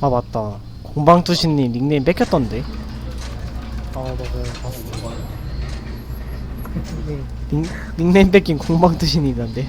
아 맞다. 공방투신님 닉네임 뺏겼던데. 아, 나 그거 봤어. 이게 닉, 닉네임 뺏긴 공방투신이던데.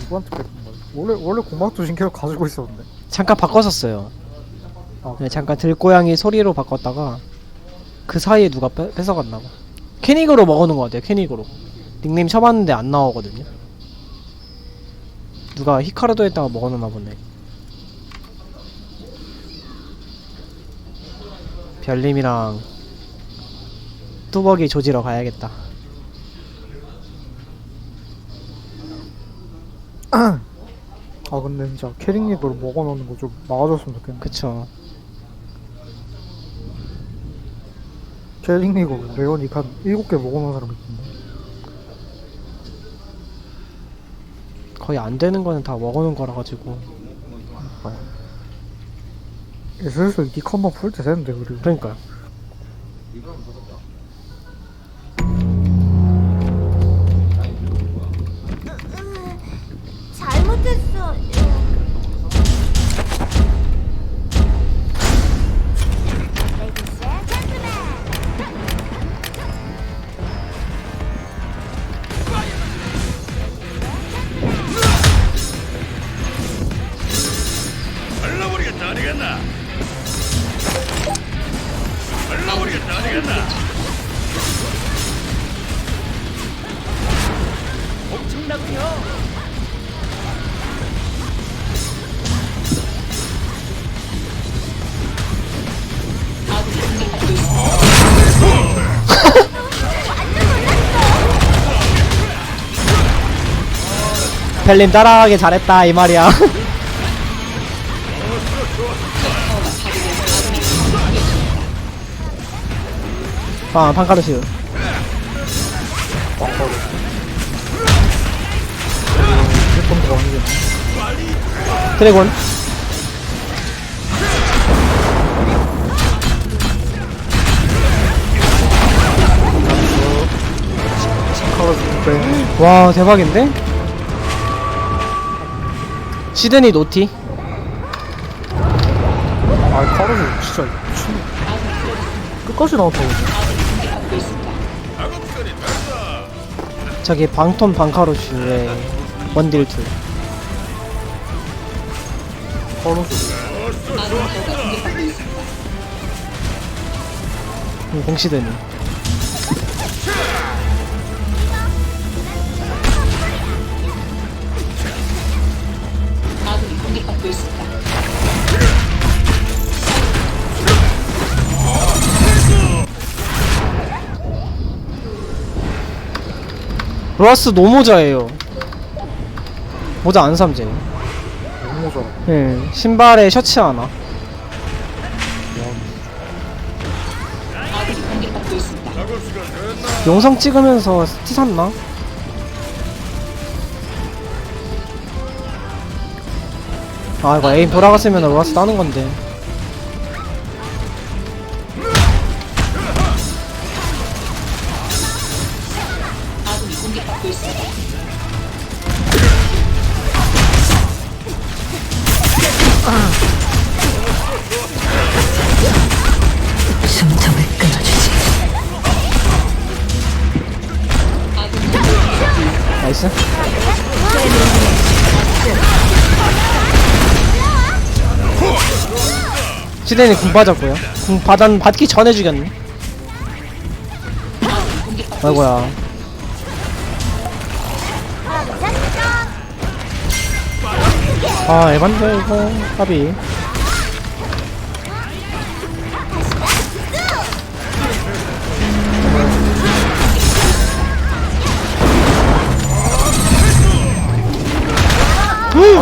누구한테 뺏은 거야? 원래, 원래 공방투신 계속 가지고 있었는데. 잠깐 바꿨었어요. 아, 네, 잠깐 들고양이 소리로 바꿨다가 그 사이에 누가 뺏, 뺏어갔나봐. 캐닉으로 먹어놓은 것 같아요 캐닉으로. 닉네임 쳐봤는데 안 나오거든요. 누가 히카르도 했다가 먹어놓나 보네 별님이랑 뚜벅이 조지러 가야겠다 아, 근데 진짜 캐릭닉으로 먹어놓는 거 좀 막아줬으면 좋겠네. 그쵸 캐릭닉으로 레오닉 한 7개 먹어놓은 사람 있던데. 거의 안 되는 거는 다 먹어놓은 거라 가지고 슬슬 닉 한번 풀때 됐는데, 그리고. 그러니까 별님 따라하기 잘했다 이 말이야 아 판카르슈 무조건 들어가는 드래곤. 와 대박인데? 시드니 노티 아, 카라스 진짜 미친. 끝까지 나왔다고. 저기 방톤 방카르슈의 원딜 투 카라스. 음, 공시드니 로라스 노모자예요. 모자 안 삼재 너무. 예 신발에 셔츠 하나. 영상 찍으면서 티 샀나? 아 이거 에임 돌아갔으면 로라스 따는 건데 시대니 궁 빠졌고요. 궁 받안 받기 전에 죽였네. 아이고야. 아 에반데 이거 까비.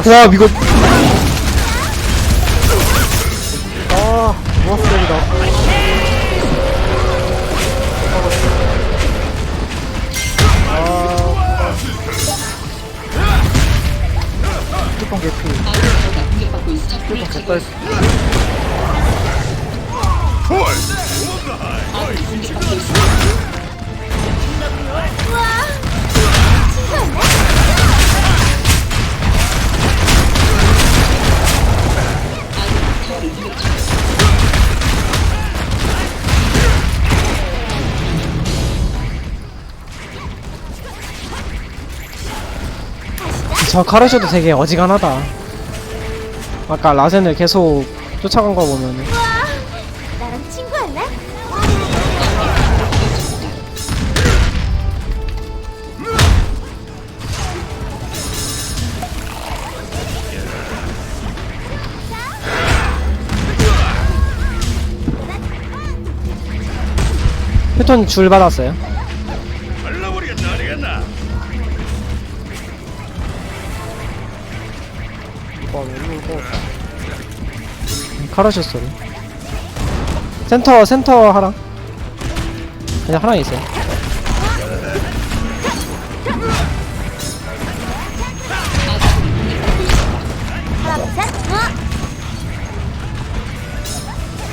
와 이거 아, 모아스백이다. 아, 뚜껑 개피. 뚜껑 개딸. 저 카르쇼도 되게 어지간하다. 아까 라센을 계속 쫓아간 거 보면은 나랑 친구할래? 휴톤 줄 받았어요. 카르쇼 소리. 센터 센터 하랑. 그냥 하랑 있어요.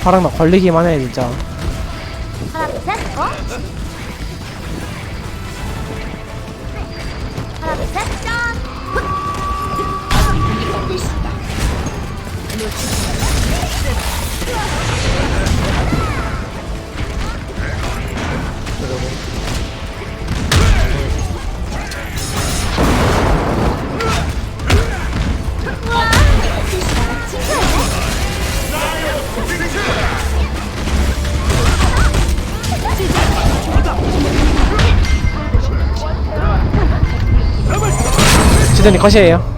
하랑 나 걸리기만 해 진짜. 지든이 컷이에요.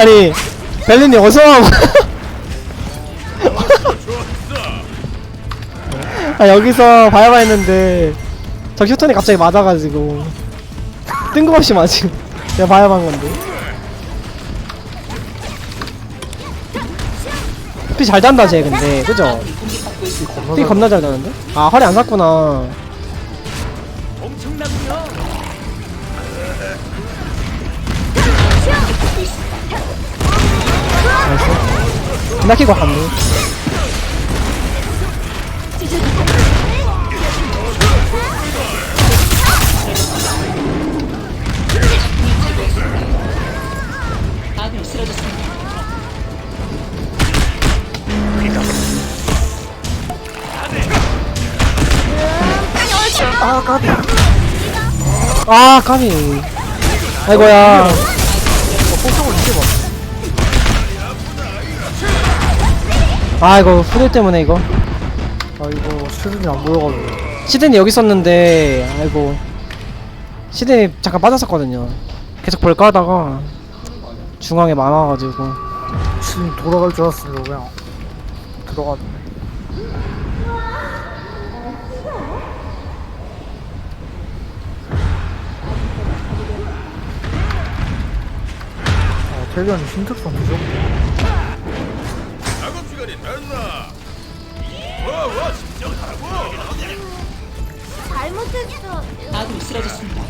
아니 벨린이 어서 와. 아 여기서 봐야봐 했는데 저 휴톤이 갑자기 맞아가지고 뜬금없이 맞지. 내가 봐야봐 한 건데. 피 잘 단다 쟤 근데 그죠? 피 겁나 잘 다는데? 아 허리 안 샀구나. 키고 갔네. 아 까비 아 까비. 아이고야. 아이고 후드 때문에 이거. 아 이거 시즌이 안 보여가지고. 시드니 여기 있었는데 아이고. 시드니 잠깐 빠졌었거든요. 계속 볼까 하다가 중앙에 많아가지고. 시즌 돌아갈 줄 알았으면 그냥 들어갔네 아 텔리언이 신특성 무섭네 작업 시간이 됐나. 와 와 진정하고. 잘못했어. 아군이 쓰러졌습니다.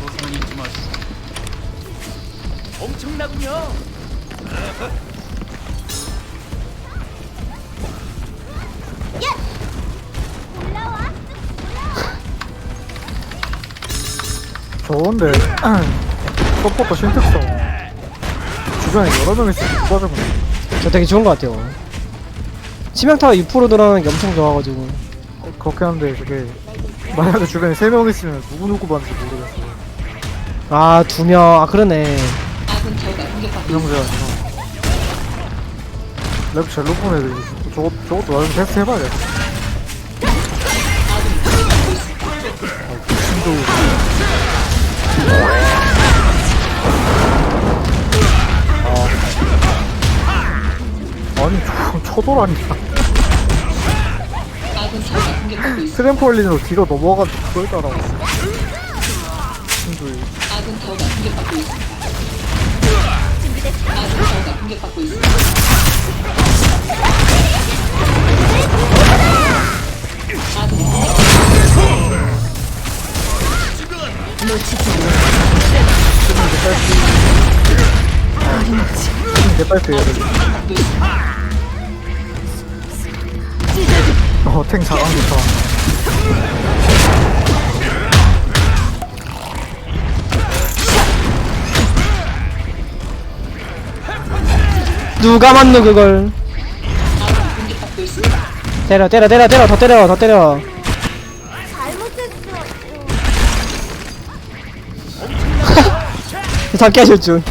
조심히 잊지 마시오. 엄청나군요. 올라와? 저건데. 서포터 신특성. 주변에 여러 명 있으면 누가 잡은 저 되게 좋은 것 같아요. 치명타가 6% 늘어나는 게 엄청 좋아가지고. 그렇게 하는데 저게 만약에 주변에 세 명 있으면 누구 누구 봤는지 모르겠어 아 두 명. 아 그러네. 공격받고 유명세가 아니라 랩 젤로 본 애들이 있어. 저것, 저것도 나름 테스트 해봐야겠다 아 니저 쳐돌아니까 아군 타워가 공격받고 있습니다. 트램폴린으로 뒤로 넘어가지고 그걸 따라와 친구이 아군 타워가 공격받고 있습니다. 아군 타워가 공격받고 있습니다. 아군 개딸피 얘들 공격받고 있습니다. 탱 잘한 좋다 누가 맞노 그걸. 때려 때려 때려 때려 더 때려 더 때려 잘못했어. 잡게 하실 줄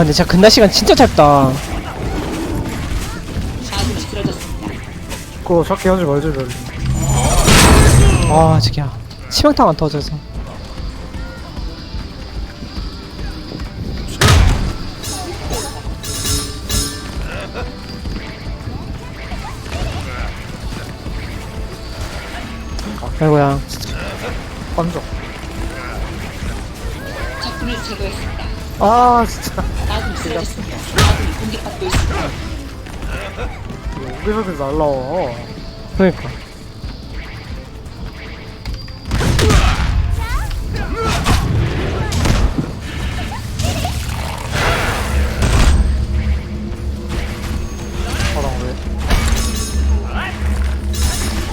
근데 진짜 근날 시간 진짜 짧다. 그거 찾기 하지 말지 별로 아 저기야 치명타가 안 터져서 아이고야. 제거했습니다. 아 있습니다. 여기저기 날라와. 그러니까. 파랑 왜?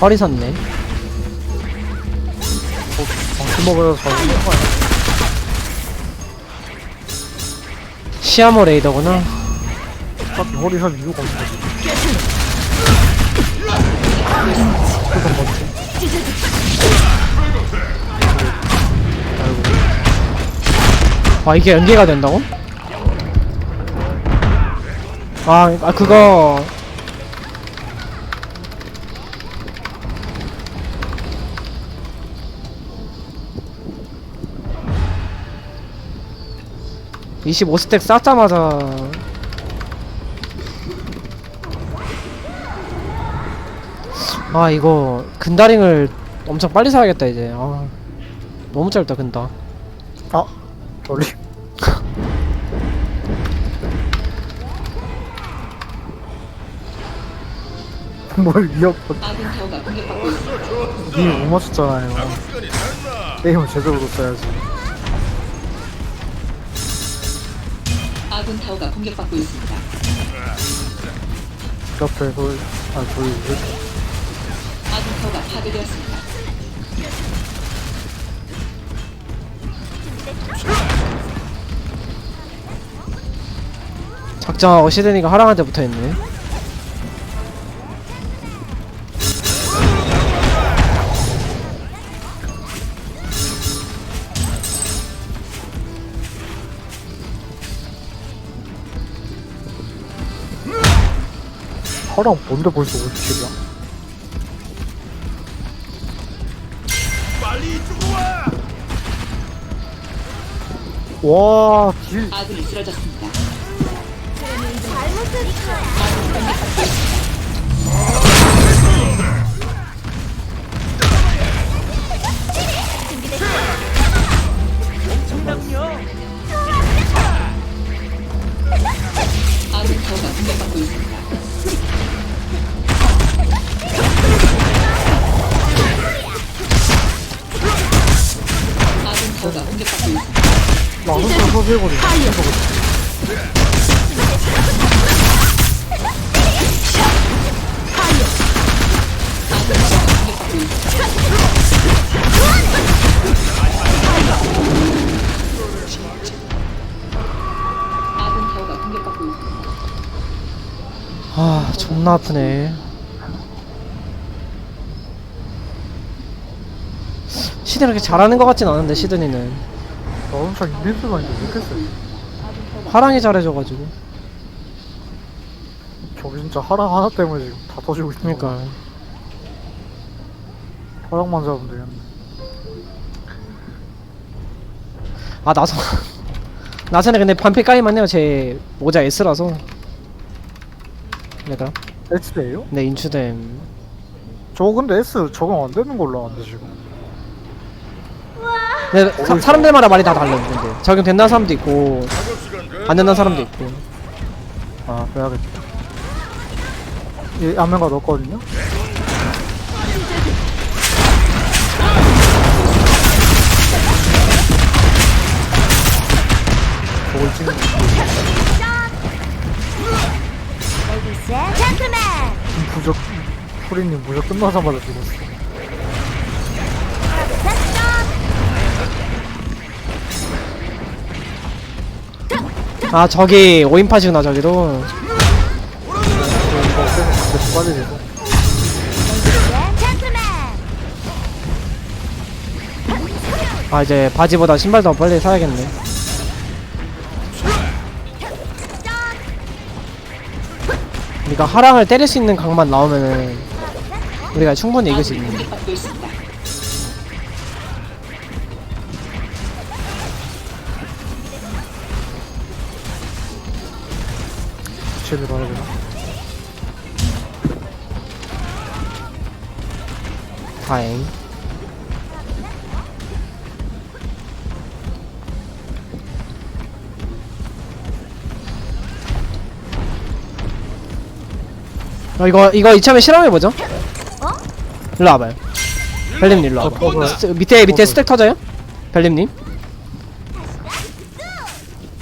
허리 섰네. 방금 먹어야 잘 먹는 거 아니야 시아모 레이더구나 딱히 허리 살 이유가 없네 그건 뭐지? 아 이게 연계가 된다고? 아, 아 그거 (25 스택) 쌓자마자. 아 이거 근다링을 엄청 빨리 사야겠다 이제. 아 너무 짧다 근다. 아 돌리. 뭘 위협 아군 타워가 공격받고 있습니다. 니 못 맞췄잖아요. 시간이 됐나 게임을 제대로 써야지 아군 타워가 공격받고 있습니다. 옆에 돌, 아 돌리 아군 타워가 파괴되었습니다. 작정하고 시드니가 하랑한테 붙어있네 파랑 뭔데 벌써 50킬이야 빨리 이쪽으로 와 와, 딜, 아군이 쓰러졌습니다. 잘못했어. 있습니다. 아 존나 아프네 시드 이렇게 잘하는 것 같진 않은데 시드니는 나 엄청 인벤트만 이제 못했어요? 화랑이 잘해줘가지고. 저기 진짜 하랑 하나 때문에 지금 다 터지고 있는 거 그러니까. 하랑만 잡으면 되겠네. 아 나서 나선에 근데 반피 까이만 해요. 제 모자 S라서. 내가 S대에요? 네 인추됨 저거 근데 S 적용 안 되는 걸로 아는데 지금 근데 사, 사람들마다 말이 다 달라요 근데. 적용된다는 사람도 있고 안 된다는 사람도 있고. 아 그래야겠다. 이 안면가 넣었거든요? 저걸 찍는 젠틀맨 부적 프리님 부적 끝나자마자 죽었어 아 저기 5인팟이구나 저기도 이거 없애면 근데 빨리 돼서 레디스 앤 젠틀맨 아 이제 바지보다 신발 더 빨리 사야겠네. 우리가 하랑을 때릴 수 있는 각만 나오면은 우리가 충분히 이길 수 있는 말해야 되나? 다행 어, 이거 이거 이참에 실험해 보죠 어? 일로 와봐요 벨림님 일로 와봐 어, 어, 스- 밑에 밑에 어, 스택 터져요? 벨림님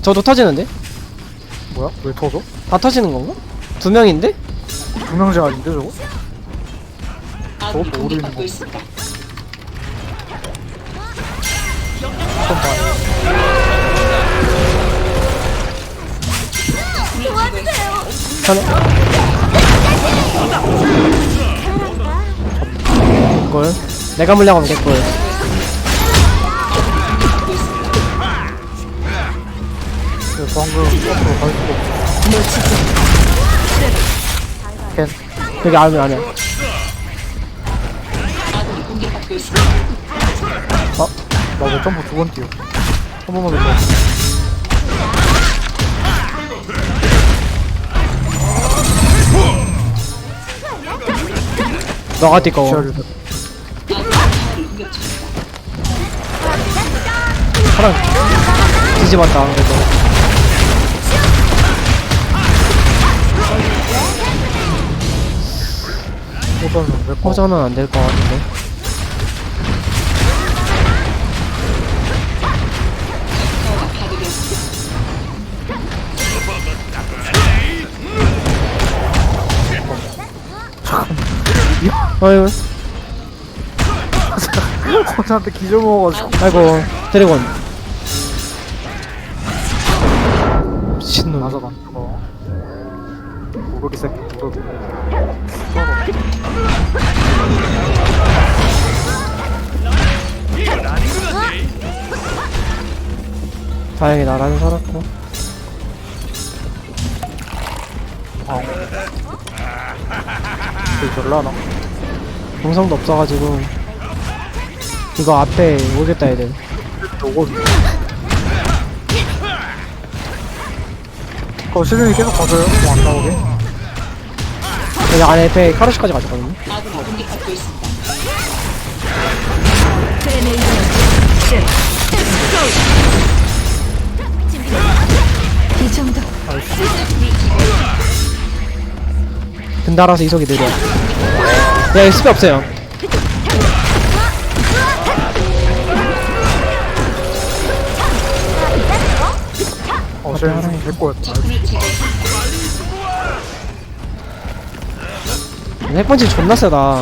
저도 터지는데? 뭐야? 왜 터져? 다 터지는 건가? 두 명인데? 두 명제 아닌데 저거? 아군이 저것도 오르는 공격받고 거. 있습니다. 좀 봐. 하나 걸 내가 물려가면 될걸 근데 방금 앞으로 갈 수가 없어 안해 아군이 공격받고 있습니다. 아, 나왜 점프 두 번 뛰어 한 번만 더 봐. 너가 뛰고 지하를. 사람 뒤집었다 그래도 호전은 몇 번? 호전은 안 될 것 같은데. 어휴 호전한테 기절 먹어가지고. 아이고 드래곤 다행히 나라는 살았고. 되게 별나나 동성도 없어가지고. 이거 앞에 오겠다 애들. 요거 그거 시즌이 계속 가져요? 뭐안 나오게? 여기 안에 앞에 카루시까지 가져가거든요 이 공격받고 있습니다. 근달아서 이속이 느려 야 SP 없어요 어 쟤는 될거였다 적군을 제거했습니다. 핵펀치 존나 세다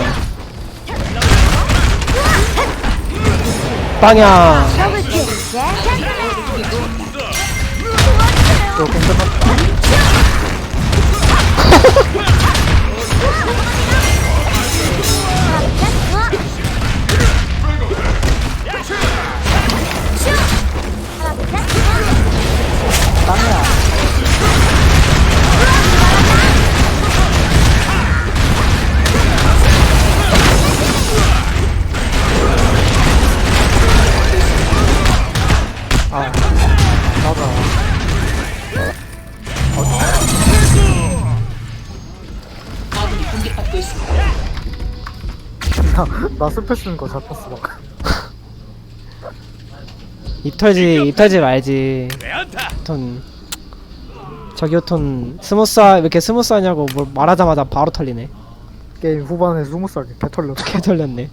빵야 더블 킬. 젠틀맨. 이거 괜찮아 나, 나 스페 쓰는 거 잡혔어. 막입 털지 입 털지 말지. 톤. 저기 톤 스무스하 왜 이렇게 스무스하냐고 뭘 말하자마자 바로 털리네. 게임 후반에 스무 살개 개 털렸어 개 털렸네